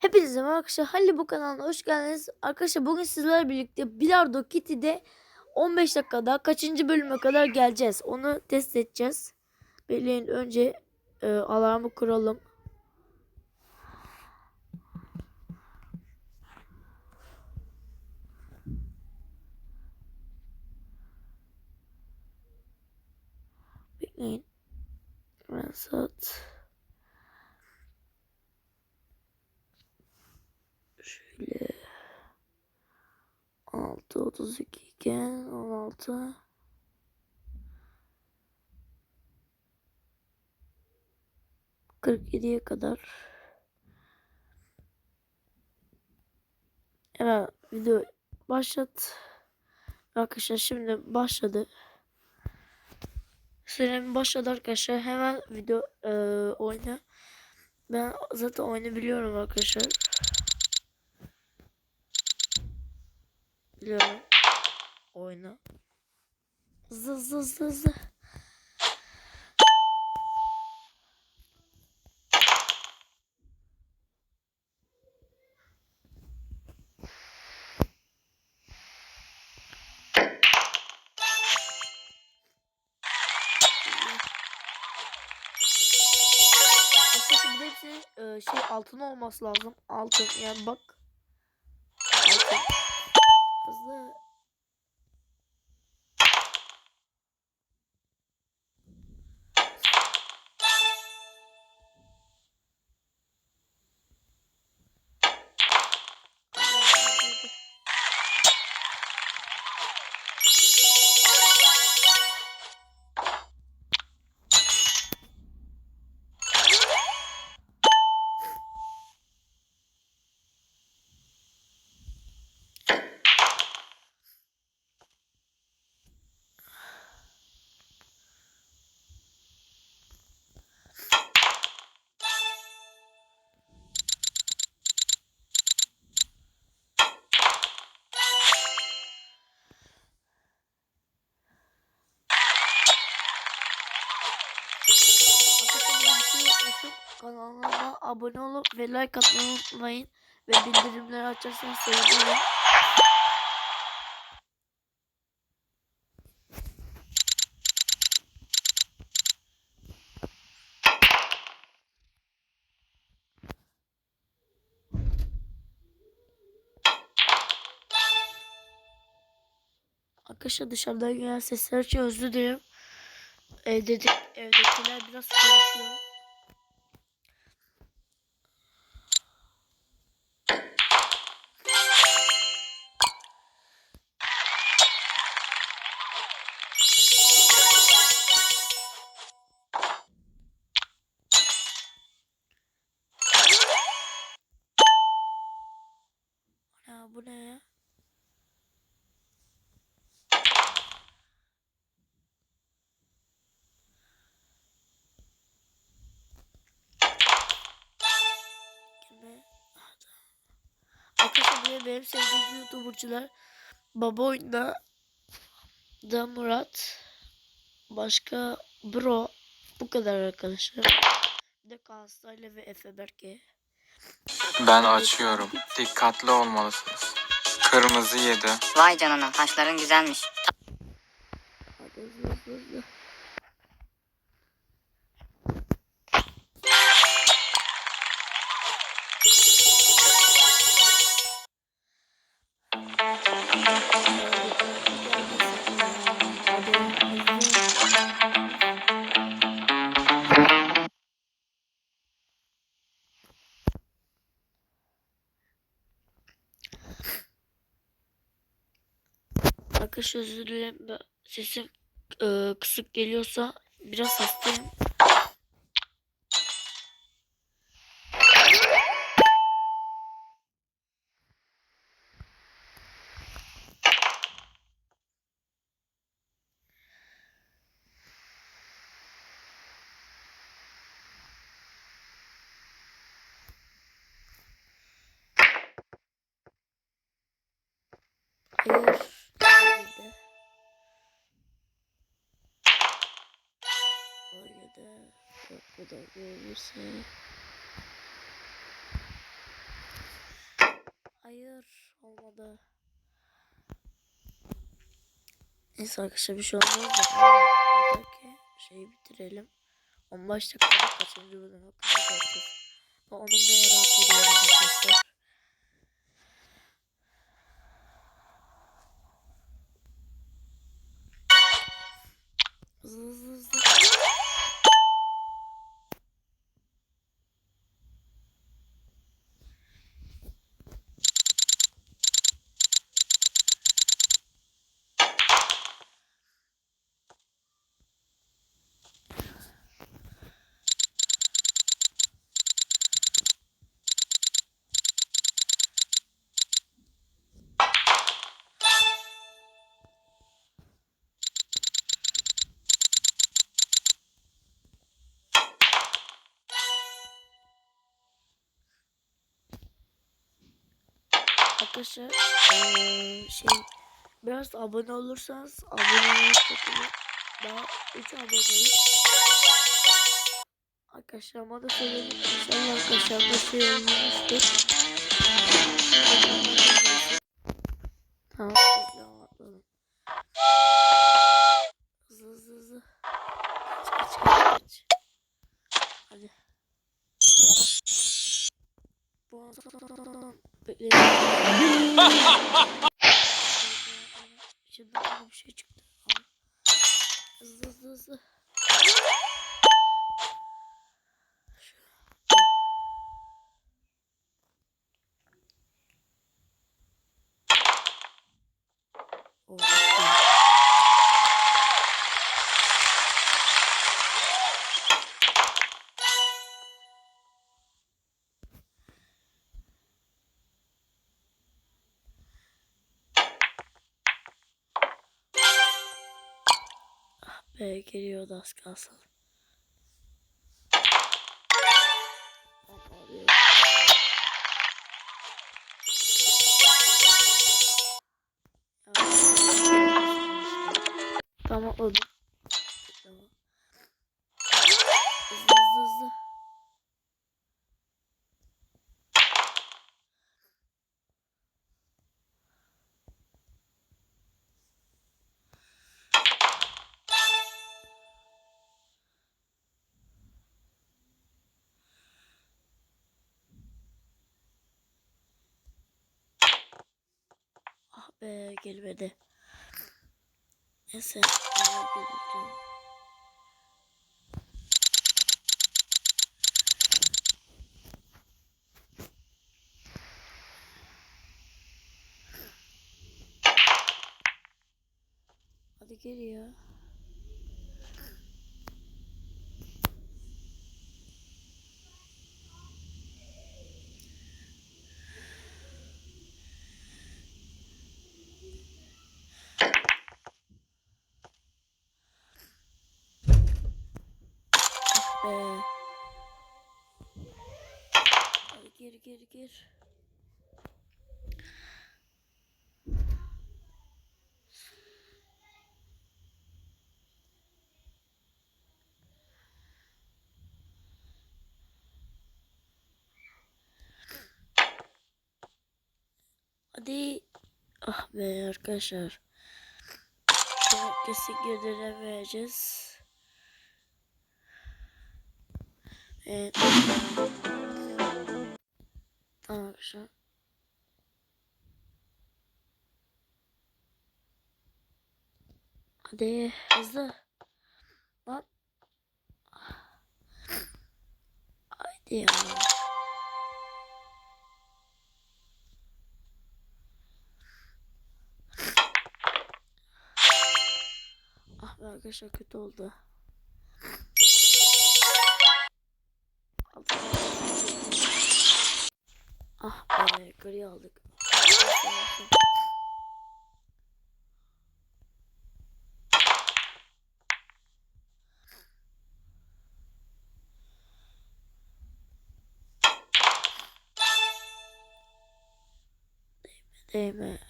Hepinize merhaba arkadaşlar. Halil bu kanalına hoş geldiniz. Arkadaşlar bugün sizlerle birlikte Bilardo Kitty'de 15 dakikada kaçıncı bölüme kadar geleceğiz. Onu test edeceğiz. Bekleyin önce e, alarmı kuralım. Bekleyin. Ben saat Şöyle 6.32 iken 16 47'ye kadar. Evet video başlat. Arkadaşlar şimdi başladı. Sürem başladı arkadaşlar. Hemen video e, oyna. Ben zaten oyunu biliyorum arkadaşlar Biliyorum. Oyna. Arkadaşlar bu da hepsinin e, şey altın olması lazım. Altın yani bak. Kanalıma abone olup ve like atmayı unutmayın. Ve bildirimleri açarsanız sevinirim. Arkadaşlar dışarıdan gelen sesler için özür dilerim. Evde evdekiler biraz konuşuyor. De benim sevdiğim youtubercular Baba Oyunda da Murat Başka Bro Bu kadar arkadaşlar Bir de Kansayla ve Efe Berke Ben açıyorum. Dikkatli olmalısınız. Kırmızı yedi. Vay canına taşların güzelmiş. Arkadaşlar özür dilerim. Sesim e, kısık geliyorsa biraz hastayım. Hayır. Orada. Yok bu da gelirse. Hayır olmadı. Neyse arkadaşlar bir şey olmaz da. Buradaki şeyi bitirelim. 15 dakikada kaçıncı kadar bakacağız. Ben onun bir merak ediyorum arkadaşlar. Hızlı hızlı hızlı. Arkadaşlar eee, şey biraz abone olursanız abone olmayı daha 3 aboneyiz. Arkadaşlar bana söyledim inşallah arkadaşlar bu şey olmuştur. Tamam bekle atladım. Hızlı hızlı hızlı. Kaç kaç kaç kaç. Hadi. Bom, Bekleyin. İçinden bir şey çıktı. Al. Hızlı hızlı hızlı. Be geliyordu az kalsın. Tamam. Hızlı hızlı hızlı. Ah be gelmedi. Neyse. Hadi ya. Gir gir. Hadi. Ah be arkadaşlar. Bunu Kesin girdiremeyeceğiz. Evet. Arkadaşlar. Hadi hızlı. Lan. Haydi ya. Ah be arkadaşlar kötü oldu. Ah be gri aldık. Değme değme.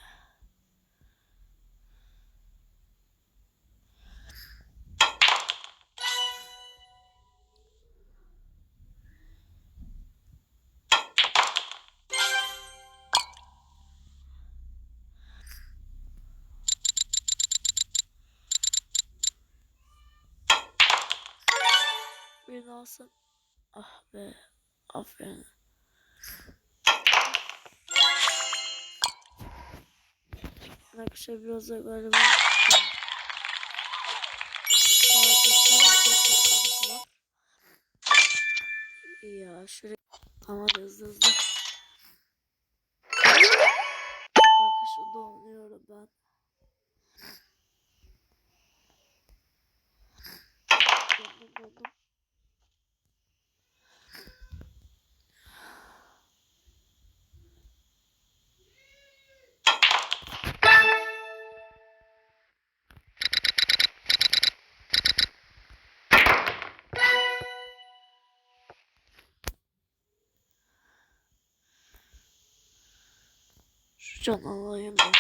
Birini alsın. Ah be. Aferin. Arkadaşlar biraz da galiba. Ya şuraya ama hızlı hızlı. Can alayım ben.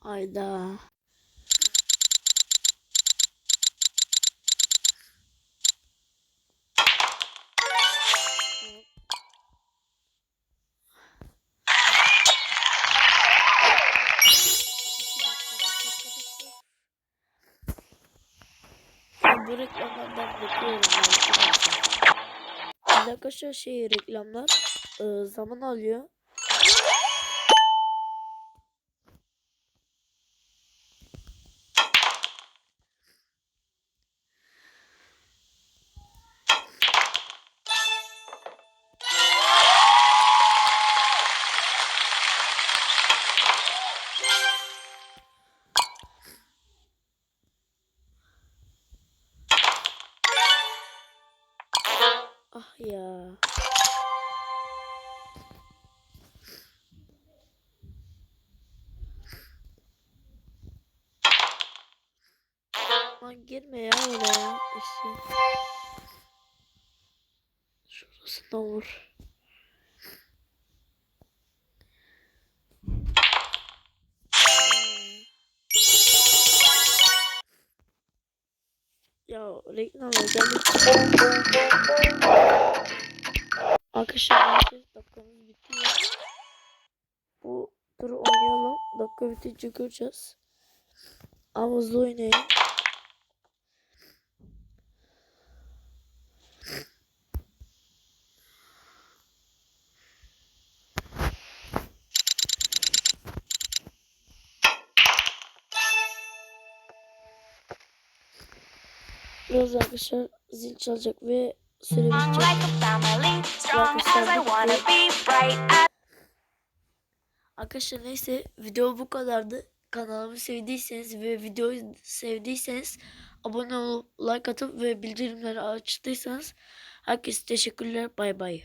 Hayda. Arkadaşlar şey reklamlar e, zaman alıyor. Lan girme ya oraya. İşte. Şurasından vur. Ya reklam özellikle. Arkadaşlar 8 dakikamız bitiyor. Bu turu oynayalım. Dakika bitince göreceğiz. Ama hızlı oynayın. Biraz arkadaşlar zil çalacak ve süre bitecek. Arkadaşlar neyse video bu kadardı. Kanalımı sevdiyseniz ve videoyu sevdiyseniz abone olup like atıp ve bildirimleri açtıysanız herkese teşekkürler. Bay bay.